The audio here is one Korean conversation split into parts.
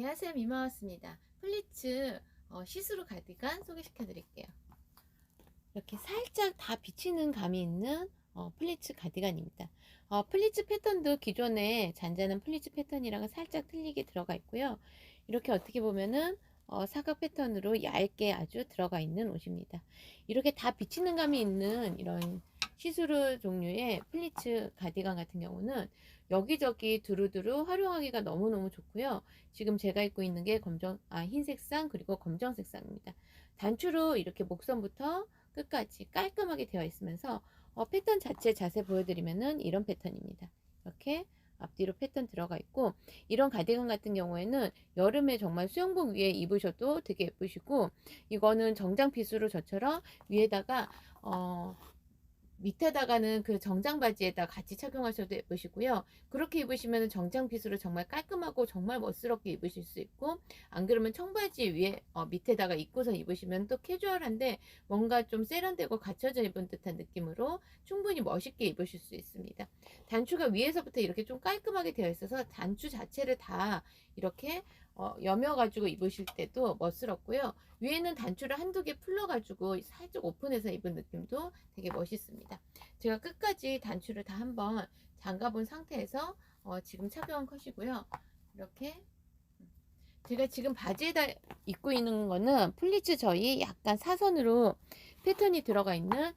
안녕하세요. 미마왔습니다. 플리츠 어, 시스루 가디건 소개시켜 드릴게요. 이렇게 살짝 다 비치는 감이 있는 어, 플리츠 가디건입니다. 어, 플리츠 패턴도 기존의 잔잔한 플리츠 패턴이랑은 살짝 틀리게 들어가 있고요. 이렇게 어떻게 보면은 어, 사각 패턴으로 얇게 아주 들어가 있는 옷입니다. 이렇게 다 비치는 감이 있는 이런 시스루 종류의 플리츠 가디건 같은 경우는 여기저기 두루두루 활용하기가 너무너무 좋고요. 지금 제가 입고 있는 게 검정, 아, 흰 색상 그리고 검정 색상입니다. 단추로 이렇게 목선부터 끝까지 깔끔하게 되어 있으면서 어, 패턴 자체 자세 보여드리면은 이런 패턴입니다. 이렇게 앞뒤로 패턴 들어가 있고 이런 가디건 같은 경우에는 여름에 정말 수영복 위에 입으셔도 되게 예쁘시고 이거는 정장 핏으로 저처럼 위에다가 어, 밑에다가는 그 정장 바지에다 같이 착용하셔도 예쁘시고요. 그렇게 입으시면 정장 핏으로 정말 깔끔하고 정말 멋스럽게 입으실 수 있고 안 그러면 청바지 위에 어, 밑에다가 입고서 입으시면 또 캐주얼한데 뭔가 좀 세련되고 갖춰져 입은 듯한 느낌으로 충분히 멋있게 입으실 수 있습니다. 단추가 위에서부터 이렇게 좀 깔끔하게 되어 있어서 단추 자체를 다 이렇게 어, 여며가지고 입으실 때도 멋스럽고요. 위에는 단추를 한두 개 풀러가지고 살짝 오픈해서 입은 느낌도 되게 멋있습니다. 제가 끝까지 단추를 다 한번 잠가본 상태에서 어, 지금 착용한 컷이고요. 이렇게 제가 지금 바지에다 입고 있는 거는 플리츠 저희 약간 사선으로 패턴이 들어가 있는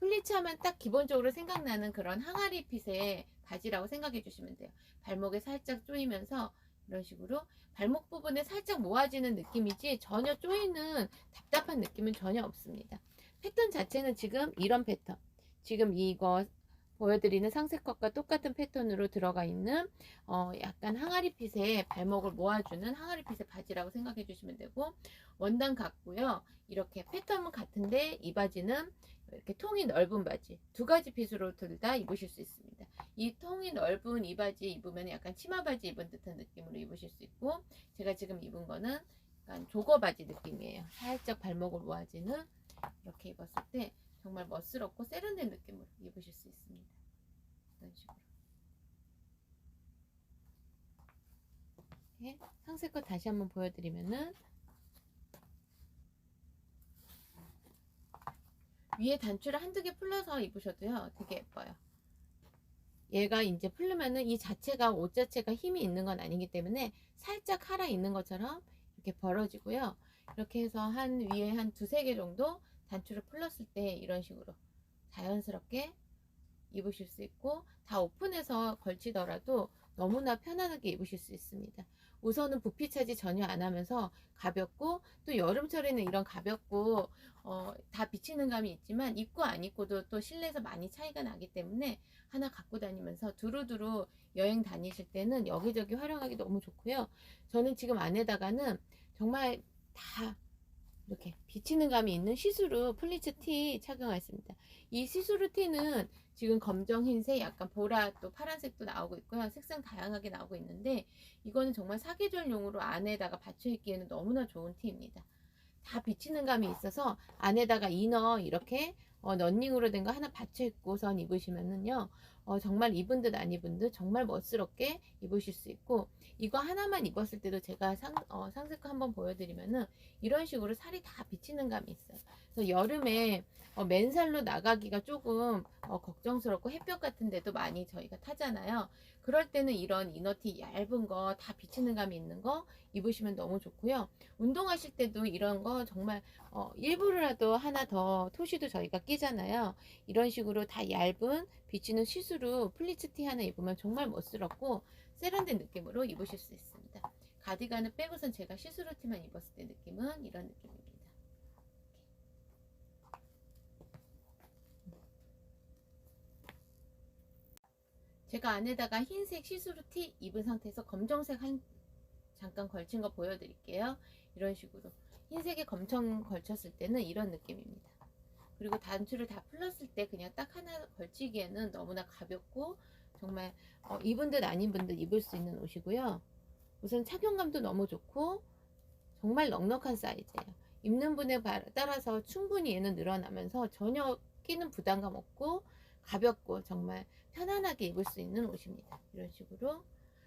플리츠 하면 딱 기본적으로 생각나는 그런 항아리 핏의 바지라고 생각해 주시면 돼요. 발목에 살짝 조이면서 이런 식으로 발목 부분에 살짝 모아지는 느낌이지 전혀 조이는 답답한 느낌은 전혀 없습니다. 패턴 자체는 지금 이런 패턴. 지금 이거 보여드리는 상세컷과 똑같은 패턴으로 들어가 있는 어 약간 항아리 핏의 발목을 모아주는 항아리 핏의 바지라고 생각해 주시면 되고 원단 같고요. 이렇게 패턴은 같은데 이 바지는 이렇게 통이 넓은 바지 두 가지 핏으로 둘 다 입으실 수 있습니다. 이 통이 넓은 이 바지 입으면 약간 치마 바지 입은 듯한 느낌으로 입으실 수 있고 제가 지금 입은 거는 약간 조거 바지 느낌이에요. 살짝 발목을 모아지는 이렇게 입었을 때 정말 멋스럽고 세련된 느낌으로 입으실 수 있습니다. 이런 식으로. 상세컷 다시 한번 보여드리면은 위에 단추를 한두 개 풀러서 입으셔도요 되게 예뻐요. 얘가 이제 풀르면은 이 자체가 옷 자체가 힘이 있는 건 아니기 때문에 살짝 살아 있는 것처럼 이렇게 벌어지고요. 이렇게 해서 한 위에 한 두세 개 정도 단추를 풀렀을 때 이런 식으로 자연스럽게 입으실 수 있고 다 오픈해서 걸치더라도 너무나 편안하게 입으실 수 있습니다. 우선은 부피 차지 전혀 안 하면서 가볍고 또 여름철에는 이런 가볍고 어, 다 비치는 감이 있지만 입고 안 입고도 또 실내에서 많이 차이가 나기 때문에 하나 갖고 다니면서 두루두루 여행 다니실 때는 여기저기 활용하기 너무 좋고요. 저는 지금 안에다가는 정말 다 이렇게 비치는 감이 있는 시스루 플리츠 티 착용했습니다. 이 시스루 티는 지금 검정, 흰색, 약간 보라 또 파란색도 나오고 있고요. 색상 다양하게 나오고 있는데 이거는 정말 사계절용으로 안에다가 받쳐 입기에는 너무나 좋은 티입니다. 다 비치는 감이 있어서 안에다가 이너 이렇게 어, 런닝으로 된 거 하나 받쳐 입고선 입으시면은요 어, 정말 입은 듯 안 입은 듯 정말 멋스럽게 입으실 수 있고 이거 하나만 입었을 때도 제가 상, 어, 상세컷 한번 보여드리면은 이런 식으로 살이 다 비치는 감이 있어요. 그래서 여름에 어, 맨살로 나가기가 조금 어, 걱정스럽고 햇볕 같은 데도 많이 저희가 타잖아요. 그럴 때는 이런 이너티 얇은 거 다 비치는 감이 있는 거 입으시면 너무 좋고요. 운동하실 때도 이런 거 정말 어, 일부러라도 하나 더 토시도 저희가 끼잖아요. 이런 식으로 다 얇은 비치는 시스루 플리츠 티 하나 입으면 정말 멋스럽고 세련된 느낌으로 입으실 수 있습니다. 가디건을 빼고선 제가 시스루 티만 입었을 때 느낌은 이런 느낌입니다. 제가 안에다가 흰색 시스루 티 입은 상태에서 검정색 한 잠깐 걸친 거 보여드릴게요. 이런 식으로 흰색에 검청 걸쳤을 때는 이런 느낌입니다. 그리고 단추를 다 풀렀을 때 그냥 딱 하나 걸치기에는 너무나 가볍고 정말 어, 입은 듯안 입은 듯 입을 수 있는 옷이고요. 우선 착용감도 너무 좋고 정말 넉넉한 사이즈예요. 입는 분에 따라서 충분히 얘는 늘어나면서 전혀 끼는 부담감 없고 가볍고 정말 편안하게 입을 수 있는 옷입니다. 이런 식으로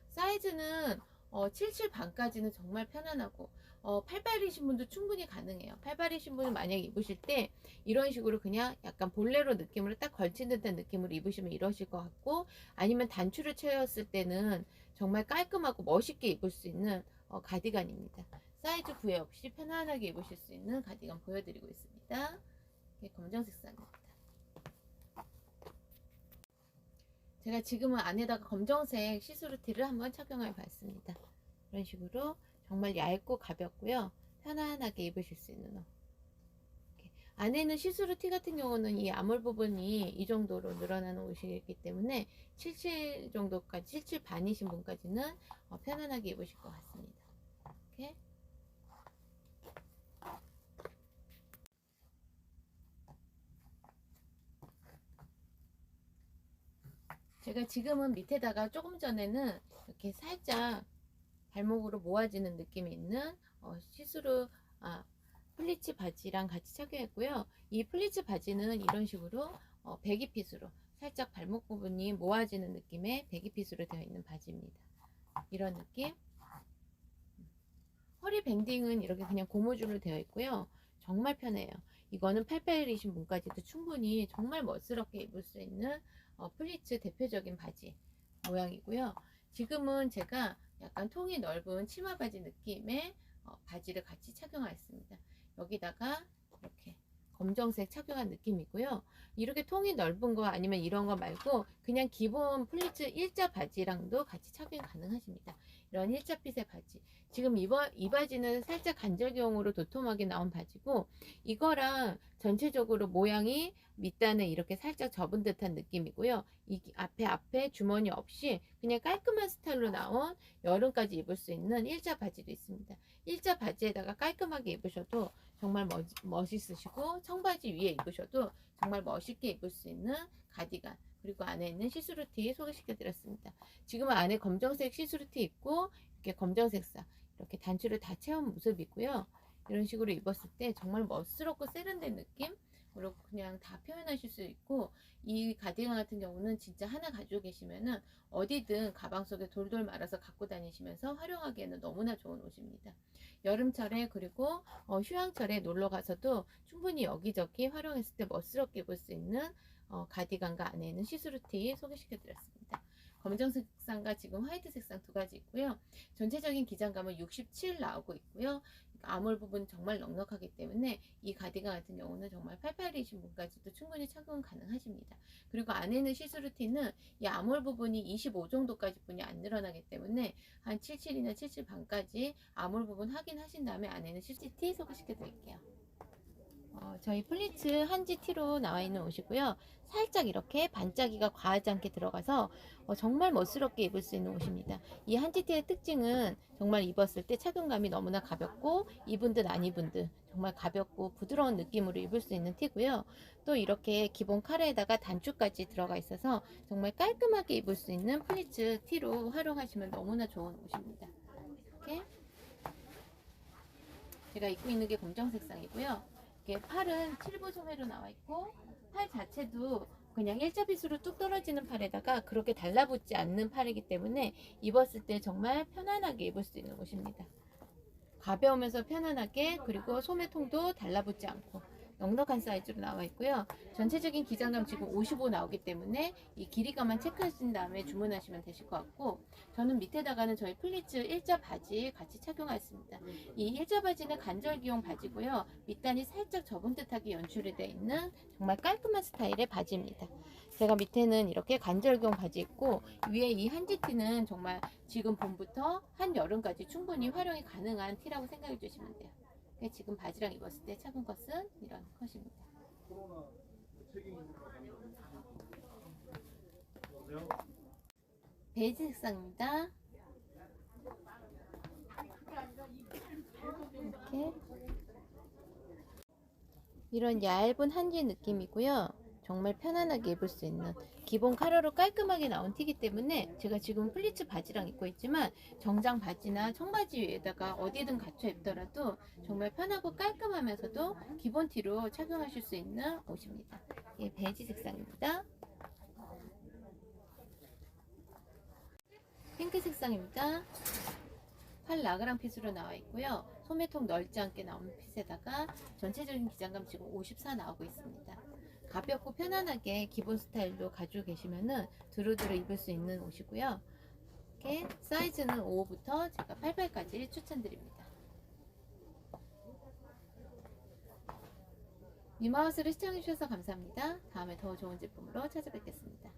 사이즈는 어, 77 반까지는 정말 편안하고 어, 팔팔이신 분도 충분히 가능해요. 팔팔이신 분은 만약에 입으실 때 이런 식으로 그냥 약간 볼레로 느낌으로 딱 걸친 듯한 느낌으로 입으시면 이러실 것 같고 아니면 단추를 채웠을 때는 정말 깔끔하고 멋있게 입을 수 있는 어, 가디건입니다. 사이즈 구애 없이 편안하게 입으실 수 있는 가디건 보여드리고 있습니다. 이게 검정 색상입니다. 제가 지금은 안에다가 검정색 시스루 티를 한번 착용해 봤습니다. 이런 식으로 정말 얇고 가볍고요. 편안하게 입으실 수 있는 옷. 안에는 시스루 티 같은 경우는 이 아몰 부분이 이 정도로 늘어나는 옷이기 때문에 77 정도까지, 77 반이신 분까지는 어, 편안하게 입으실 것 같습니다. 이렇게. 제가 지금은 밑에다가 조금 전에는 이렇게 살짝 발목으로 모아지는 느낌이 있는 어, 시스루 아, 플리츠 바지랑 같이 착용했고요. 이 플리츠 바지는 이런 식으로 어, 배기핏으로 살짝 발목 부분이 모아지는 느낌의 배기핏으로 되어 있는 바지입니다. 이런 느낌. 허리 밴딩은 이렇게 그냥 고무줄로 되어 있고요. 정말 편해요. 이거는 88이신 분까지도 충분히 정말 멋스럽게 입을 수 있는 어, 플리츠 대표적인 바지 모양이고요. 지금은 제가 약간 통이 넓은 치마 바지 느낌의 어, 바지를 같이 착용하였습니다. 여기다가 이렇게 검정색 착용한 느낌이고요. 이렇게 통이 넓은 거 아니면 이런 거 말고 그냥 기본 플리츠 일자 바지랑도 같이 착용 가능하십니다. 이런 일자 핏의 바지. 지금 이, 바, 이 바지는 살짝 간절경으로 도톰하게 나온 바지고 이거랑 전체적으로 모양이 밑단에 이렇게 살짝 접은 듯한 느낌이고요. 이 앞에 앞에 주머니 없이 그냥 깔끔한 스타일로 나온 여름까지 입을 수 있는 일자 바지도 있습니다. 일자 바지에다가 깔끔하게 입으셔도 정말 멋, 멋있으시고 청바지 위에 입으셔도 정말 멋있게 입을 수 있는 가디건 그리고 안에 있는 시스루 티 소개시켜 드렸습니다. 지금은 안에 검정색 시스루티 있고 이렇게 검정색상 이렇게 단추를 다 채운 모습이고요. 이런 식으로 입었을 때 정말 멋스럽고 세련된 느낌 그리고 그냥 다 표현하실 수 있고 이 가디건 같은 경우는 진짜 하나 가지고 계시면은 어디든 가방 속에 돌돌 말아서 갖고 다니시면서 활용하기에는 너무나 좋은 옷입니다. 여름철에 그리고 어, 휴양철에 놀러 가서도 충분히 여기저기 활용했을 때 멋스럽게 입을 수 있는 어, 가디건과 안에 있는 시스루티 소개시켜 드렸습니다. 검정 색상과 지금 화이트 색상 두 가지 있고요. 전체적인 기장감은 67 나오고 있고요. 아몰 부분 정말 넉넉하기 때문에 이 가디건 같은 경우는 정말 88이신 분까지도 충분히 착용 가능하십니다. 그리고 안에는 시스루티는 이 아몰 부분이 25 정도까지 분이 안 늘어나기 때문에 한 77이나 77 반까지 아몰 부분 확인하신 다음에 안에는 시스루티 소개시켜 드릴게요. 어, 저희 플리츠 한지 티로 나와 있는 옷이고요. 살짝 이렇게 반짝이가 과하지 않게 들어가서 어, 정말 멋스럽게 입을 수 있는 옷입니다. 이 한지 티의 특징은 정말 입었을 때 착용감이 너무나 가볍고 입은 듯 안 입은 듯 정말 가볍고 부드러운 느낌으로 입을 수 있는 티고요. 또 이렇게 기본 카레에다가 단추까지 들어가 있어서 정말 깔끔하게 입을 수 있는 플리츠 티로 활용하시면 너무나 좋은 옷입니다. 이렇게 제가 입고 있는 게 검정 색상이고요. 이렇게 팔은 7부 소매로 나와 있고 팔 자체도 그냥 일자빗으로 뚝 떨어지는 팔에다가 그렇게 달라붙지 않는 팔이기 때문에 입었을 때 정말 편안하게 입을 수 있는 옷입니다. 가벼우면서 편안하게 그리고 소매통도 달라붙지 않고 넉넉한 사이즈로 나와 있고요. 전체적인 기장감 지금 55 나오기 때문에 이 길이감만 체크하신 다음에 주문하시면 되실 것 같고 저는 밑에다가는 저희 플리츠 일자 바지 같이 착용하였습니다. 이 일자 바지는 간절기용 바지고요. 밑단이 살짝 접은 듯하게 연출이 되어 있는 정말 깔끔한 스타일의 바지입니다. 제가 밑에는 이렇게 간절기용 바지 있고 위에 이 한지티는 정말 지금 봄부터 한여름까지 충분히 활용이 가능한 티라고 생각해 주시면 돼요. 근데 지금 바지랑 입었을 때 착은 것은 이런 컷입니다. 베이지 색상입니다. 이렇게 이런 얇은 한지 느낌이고요. 정말 편안하게 입을 수 있는 기본 카라로 깔끔하게 나온 티기 때문에 제가 지금 플리츠 바지랑 입고 있지만 정장 바지나 청바지 위에다가 어디든 갖춰 입더라도 정말 편하고 깔끔하면서도 기본 티로 착용하실 수 있는 옷입니다. 이게 베이지 색상입니다. 핑크 색상입니다. 팔 라그랑 핏으로 나와 있고요. 소매통 넓지 않게 나오는 핏에다가 전체적인 기장감 지금 54 나오고 있습니다. 가볍고 편안하게 기본 스타일로 가지고 계시면은 두루두루 입을 수 있는 옷이고요. 이렇게 사이즈는 5부터 제가 88까지 추천드립니다. 뉴마우스를 시청해주셔서 감사합니다. 다음에 더 좋은 제품으로 찾아뵙겠습니다.